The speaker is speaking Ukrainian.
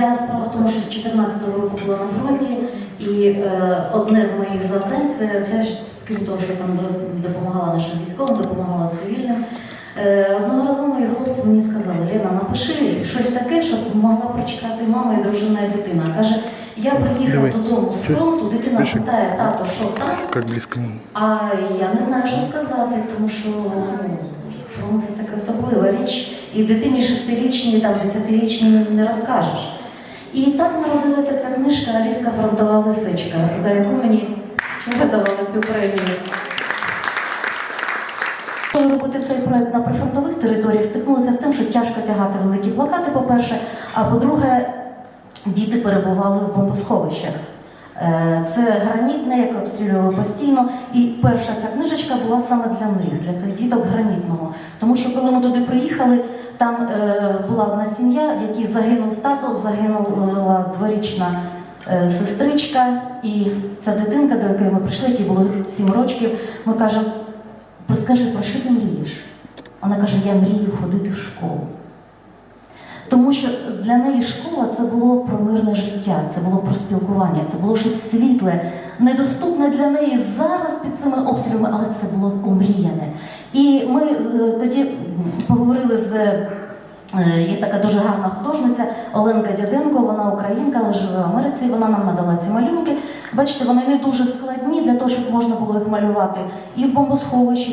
Я справа в тому, що з 14-го року була на фронті, і е, одне з моїх завдань це теж, крім того, що я там допомагала нашим військовим, допомагала цивільним. Е, одного разу мої хлопці мені сказали, Лена, напиши щось таке, щоб могла прочитати мама і дружина і дитина. Каже, я приїхав додому з фронту, дитина пиши. питає, тато, що там? А я не знаю, що сказати, тому що ну, фронт це така особлива річ, і дитині шестирічній, там десятирічній не розкажеш. І так народилася ця книжка Аліска фронтова лисичка, за яку мені видавали цю премію. Коли робити цей проект на прифронтових територіях, стикнулися з тим, що тяжко тягати великі плакати, по-перше, а по-друге, діти перебували в бомбосховищах. Е, Це гранітне, яке обстрілювали постійно. І перша ця книжечка була саме для них, для цих діток гранітного. Тому що коли ми туди приїхали, там е, була одна сім'я, в якій загинув тато, загинула дворічна е, сестричка, і ця дитинка, до якої ми прийшли, якій було 7 років, ми кажемо, скажи, про що ти мрієш? Вона каже, я мрію ходити в школу. Тому що для неї школа це було про мирне життя, це було про спілкування, це було щось світле, недоступне для неї зараз під цими обстрілами, але це було омріяне. І ми е, тоді поговорили з. е, Є така дуже гарна художниця Оленка Дяденко, вона українка, але живе в Америці. Вона нам надала ці малюнки. Бачите, вони не дуже складні для того, щоб можна було їх малювати і в бомбосховищі.